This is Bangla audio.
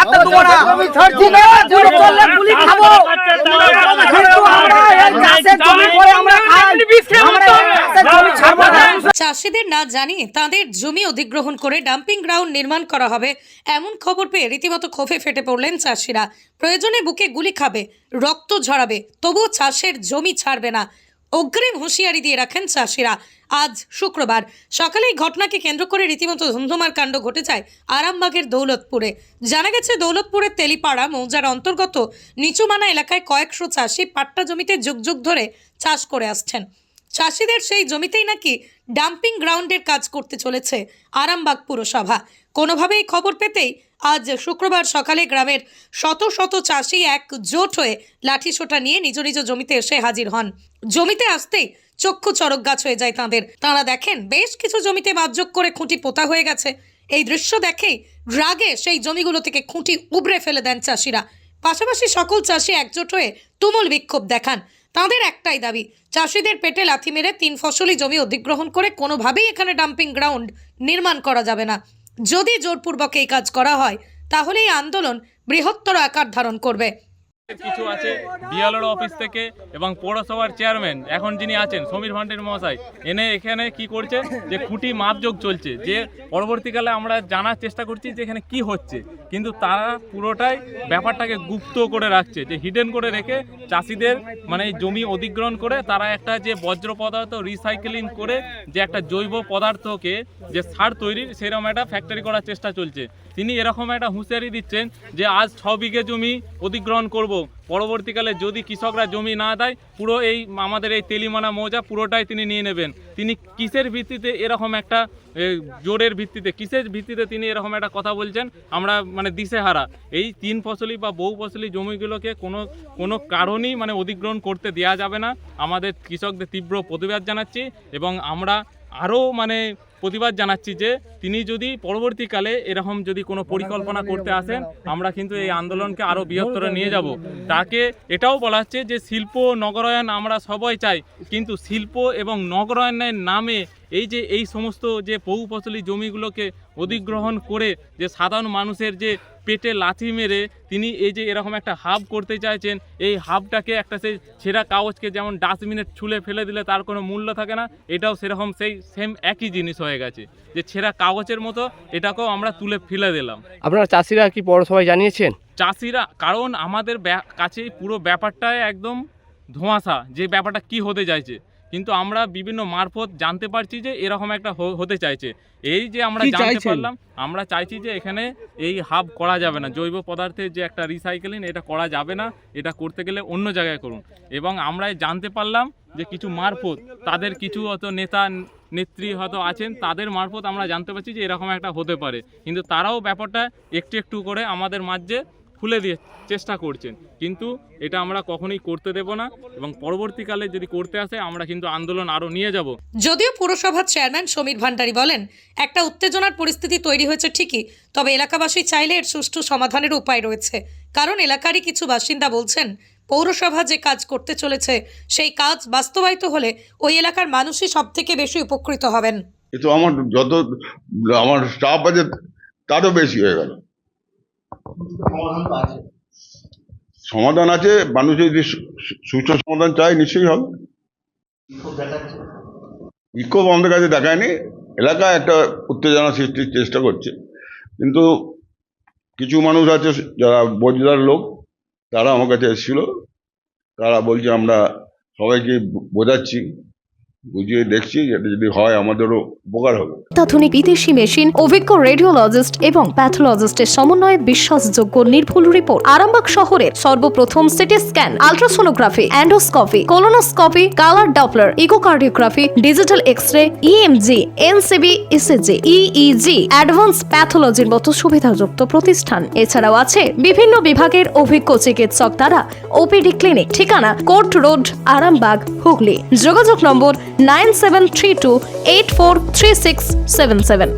ছাড়তে দেবো না চললে গুলি খাব। চাষিদের না জানিয়ে তাদের জমি অধিগ্রহণ করে ডাম্পিং গ্রাউন্ড নির্মাণ করা হবে। এমন খবর পেয়ে রীতিমতো ক্ষোভে ফেটে পড়লেন চাষিরা। প্রয়োজনে বুকে গুলি খাবে রক্ত ঝরাবে তবুও চাষের জমি ছাড়বে না। অগ্রিম হুঁশিয়ারি দিয়ে রাখেন চাষিরা। আজ শুক্রবার সকালে এই ঘটনাকে কেন্দ্র করে রীতিমতো ধুমধুমার কাণ্ড ঘটে যায় আরামবাগের দৌলতপুরে। জানা গেছে, দৌলতপুরের তেলিপাড়া মৌজার অন্তর্গত নিচুমানা এলাকায় কয়েকশো চাষি পাট্টা জমিতে যুগ যুগ ধরে চাষ করে আসছেন। চাষিদের সেই জমিতেই নাকি ডাম্পিং গ্রাউন্ডের কাজ করতে চলেছে আরামবাগ পুরসভা। কোনোভাবেই খবর পেতেই আজ শুক্রবার সকালে গ্রামের শত শত চাষি এক জোট হয়ে লাঠিসোঁটা নিয়ে নিজ নিজ জমিতে এসে হাজির হন। জমিতে আসতেই চক্ষু চরক গাছ হয়ে যায় তাঁদের। তাঁরা দেখেন বেশ কিছু জমিতে মাপযোগ করে খুঁটি পোতা হয়ে গেছে। এই দৃশ্য দেখেই রাগে সেই জমিগুলো থেকে খুঁটি উবড়ে ফেলে দেন চাষিরা। পাশাপাশি সকল চাষি একজোট হয়ে তুমুল বিক্ষোভ দেখান। তাঁদের একটাই দাবি, চাষিদের পেটে লাথি মেরে তিন ফসলি জমি অধিগ্রহণ করে কোনোভাবেই এখানে ডাম্পিং গ্রাউন্ড নির্মাণ করা যাবে না। যদি জোরপূর্বক এই কাজ করা হয় তাহলে এই আন্দোলন বৃহত্তর আকার ধারণ করবে। কিছু আছে বিএলওর অফিস থেকে এবং পৌরসভার চেয়ারম্যান এখন যিনি আছেন, সমীর ভান্ডারী মহাশয়, এনে এখানে কি করছে? যে খুঁটি মাপযোগ চলছে, যে পরবর্তীকালে আমরা জানার চেষ্টা করছি যে এখানে কি হচ্ছে। কিন্তু তারা পুরোটাই ব্যাপারটাকে গুপ্ত করে রাখছে, যে হিডেন করে রেখে চাষিদের মানে জমি অধিগ্রহণ করে তারা একটা যে বজ্র পদার্থ রিসাইকেলিং করে যে একটা জৈব পদার্থকে যে সার তৈরির, সেরকম একটা ফ্যাক্টরি করার চেষ্টা চলছে। তিনি এরকম একটা হুঁশিয়ারি দিচ্ছেন যে আজ ছ বিঘে জমি অধিগ্রহণ করব। পরবর্তীকালে যদি কৃষকরা জমি না দেয়, পুরো এই আমাদের এই তেলিমানা মৌজা পুরোটাই তিনি নিয়ে নেবেন। তিনি কিসের ভিত্তিতে এরকম একটা জোরের ভিত্তিতে, কিসের ভিত্তিতে তিনি এরকম একটা কথা বলছেন? আমরা মানে দিশেহারা। এই তিন ফসলি বা বহু ফসলি জমিগুলোকে কোনো কোনো কারণেই মানে অধিগ্রহণ করতে দেওয়া যাবে না। আমাদের কৃষকদের তীব্র প্রতিবাদ জানাচ্ছি এবং আমরা আরও মানে প্রতিবাদ জানাচ্ছি যে তিনি যদি পরবর্তীকালে এরকম যদি কোনো পরিকল্পনা করতে আসেন, আমরা কিন্তু এই আন্দোলনকে আরও বৃহত্তর নিয়ে যাব। তাকে এটাও বলা হচ্ছে যে শিল্প, নগরায়ন আমরা সবাই চাই, কিন্তু শিল্প এবং নগরায়নের নামে এই যে এই সমস্ত যে বহু ফসলি জমিগুলোকে অধিগ্রহণ করে যে সাধারণ মানুষের যে পেটে লাথি মেরে তিনি এই যে এরকম একটা হাব করতে চাইছেন এই হাবটাকে একটা সেই ছেঁড়া কাগজকে যেমন ডাস্টবিনে ছুলে ফেলে দিলে তার কোনো মূল্য থাকে না এটাও সেরকম সেই সেম একই জিনিস হয়ে গেছে। যে ছেঁড়া কাগজের মতো এটাকেও আমরা তুলে ফেলে দিলাম। আপনারা চাষিরা কি পৌরসভায় জানিয়েছেন? চাষিরা কারণ আমাদের ব্যা- কাছে পুরো ব্যাপারটাই একদম ধোঁয়াশা যে ব্যাপারটা কি হতে চাইছে। কিন্তু আমরা বিভিন্ন মারফত জানতে পারছি যে এরকম একটা হতে চাইছে। এই যে আমরা জানতে পারলাম আমরা চাইছি যে এখানে এই হাব করা যাবে না। জৈব পদার্থের যে একটা রিসাইকেলিং এটা করা যাবে না। এটা করতে গেলে অন্য জায়গায় করুন। এবং আমরা জানতে পারলাম যে কিছু মারফত তাদের কিছু হয়তো নেতা নেত্রী হয়তো আছেন তাদের মারফত আমরা জানতে পারছি যে এরকম একটা হতে পারে। কিন্তু তারাও ব্যাপারটা একটু একটু করে আমাদের মাঝে খুলে দিয়ে চেষ্টা করছেন। কিন্তু এটা আমরা কখনোই করতে দেব না এবং পরবর্তীকালে যদি করতে আসে আমরা কিন্তু আন্দোলন আরও নিয়ে যাব। যদিও পুরসভার চেয়ারম্যান সমীর ভান্ডারী বলেন একটা উত্তেজনার পরিস্থিতি তৈরি হয়েছে ঠিকই তবে এলাকাবাসী চাইলে এর সুষ্ঠু সমাধানের উপায় রয়েছে। কারণ এলাকারই কিছু বাসিন্দা বলছেন পৌরসভা যে কাজ করতে চলেছে সেই কাজ বাস্তবায়িত হলে ওই এলাকার মানুষই সব থেকে বেশি উপকৃত হবেন। কিন্তু আমার যত আমার স্টাফ আছে তারও বেশি হয়ে গেল। সমাধান আছে। মানুষ যদি সু- সু- সমাধান চায়, নিশ্চয়ই হবে। বিক্ষোভ আমাদের কাছে দেখায়নি। এলাকায় একটা উত্তেজনা সৃষ্টির চেষ্টা করছে। কিন্তু কিছু মানুষ আছে, যারা বোঝদার লোক, তারা আমার কাছে এসেছিল। তারা বলছে, আমরা সবাইকে বোঝাচ্ছি। বুঝিয়ে দেখছি এটা যদি হয় আমাদেরও উপকার হবে। অত্যাধুনিক বিদেশি মেশিন, অভিজ্ঞ রেডিওলজিস্ট এবং প্যাথোলজিস্টের সমন্বয়ে বিশ্বাসযোগ্য নির্ভুল রিপোর্ট আরামবাগ শহরের সর্বপ্রথম CT scan ultrasonography endoscopy colonoscopy colour doppler echocardiography digital X ray EMG NCB ECG EEG advance প্যাথোলজির মতো সুবিধাযুক্ত প্রতিষ্ঠান। এছাড়াও আছে বিভিন্ন বিভাগের অভিজ্ঞ চিকিৎসক দ্বারা ওপিডি ক্লিনিক ঠিকানা কোর্ট রোড আরামবাগ, হুগলি। যোগাযোগ নম্বর nine seven three two eight four three six seven seven